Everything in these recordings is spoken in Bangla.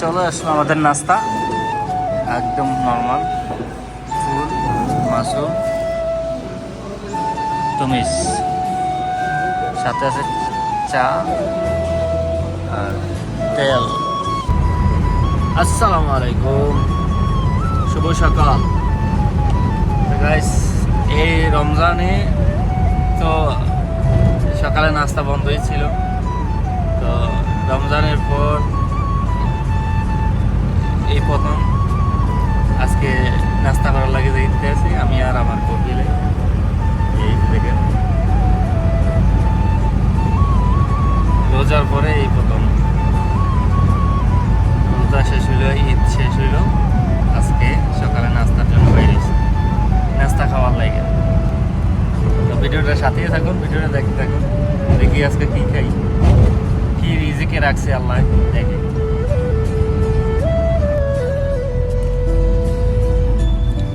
চলে আসলো আমাদের নাস্তা। একদম নর্মাল। ফুল মাশরুম টমিস। সাথে আছে চা আর তেল। আসসালামু আলাইকুম। শুভ সকাল। এই রমজানে তো সকালে নাস্তা বন্ধই ছিল। তো রমজানের পর রোজার পরে এই প্রথম রোজা শেষ হইল, ঈদ শেষ হইল। আজকে সকালে নাস্তার জন্য বাইরেছি নাস্তা খাওয়ার লাগে। তো ভিডিওটার সাথেই থাকুন, ভিডিওটা দেখতে থাকুন। দেখি আজকে কী খাই। কী রিজিকে রাখছে আল্লাহ, দেখে।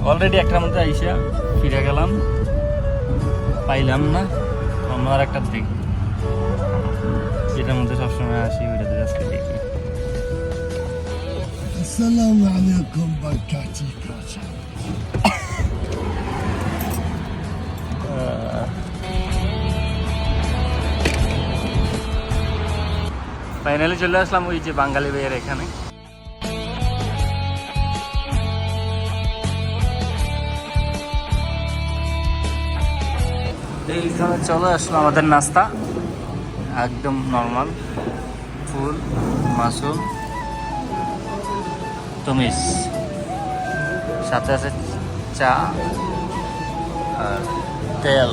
অলরেডি একটার মধ্যে আইসা ফিরে গেলাম। পাইলাম না। অন্য আর একটা দেখি। সময় ফাইনালি চলে আসলাম ওই যে বাঙালি ভাইয়ের এখানে। এইখানে চলে আসলো আমাদের নাস্তা। একদম নর্মাল ফুল মাশরুম তমিস সাথে আছে চা আর তেল।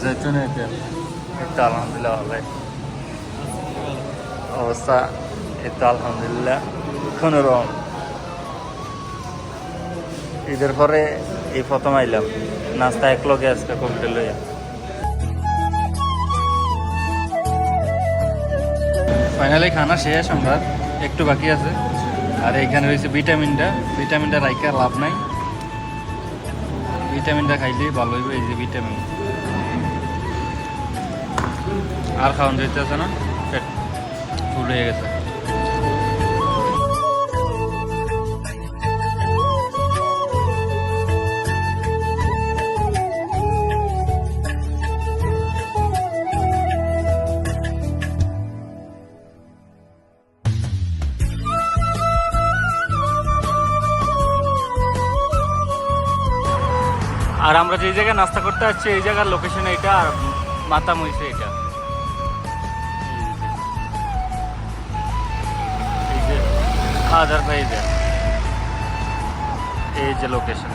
জৈতুনের তেল। তো আলহামদুলিল্লাহ ভালো অবস্থা তো আলহামদুলিল্লাহ কোনো রকম ঈদের পরে এই প্রথম আইলাম। নাস্তা এক লগে আজকে কমপ্লিট লইয়া ফাইনালি খানা শেষ, আমরা একটু বাকি আছে। আর এইখানে রয়েছে ভিটামিনটা। ভিটামিনটা রাইকা লাভ নাই। ভিটামিনটা খাইলে ভালো হইব, এই যে ভিটামিন। আর খাওয়ান যেতে আছে না, পেট ফুল হয়ে গেছে। আর আমরা যে জায়গায় নাস্তা করতে আসছি, এই জায়গার লোকেশন এটা আর মাতা মহিষে এটা খাওয়া দাওয়ার এই যে। লোকেশন